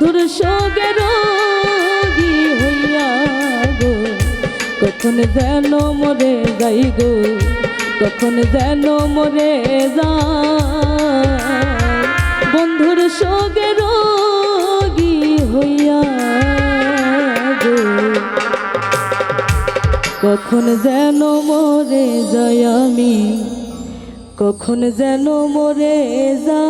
বন্ধুর সঙ্গে রোগী হইয়া গো। কখন যেন মরে যাই গো, কখন যেন মরে যা বন্ধুর সঙ্গে রোগী হইয়া গো। কখন যেন মরে যাই আমি, কখন যেন মরে যা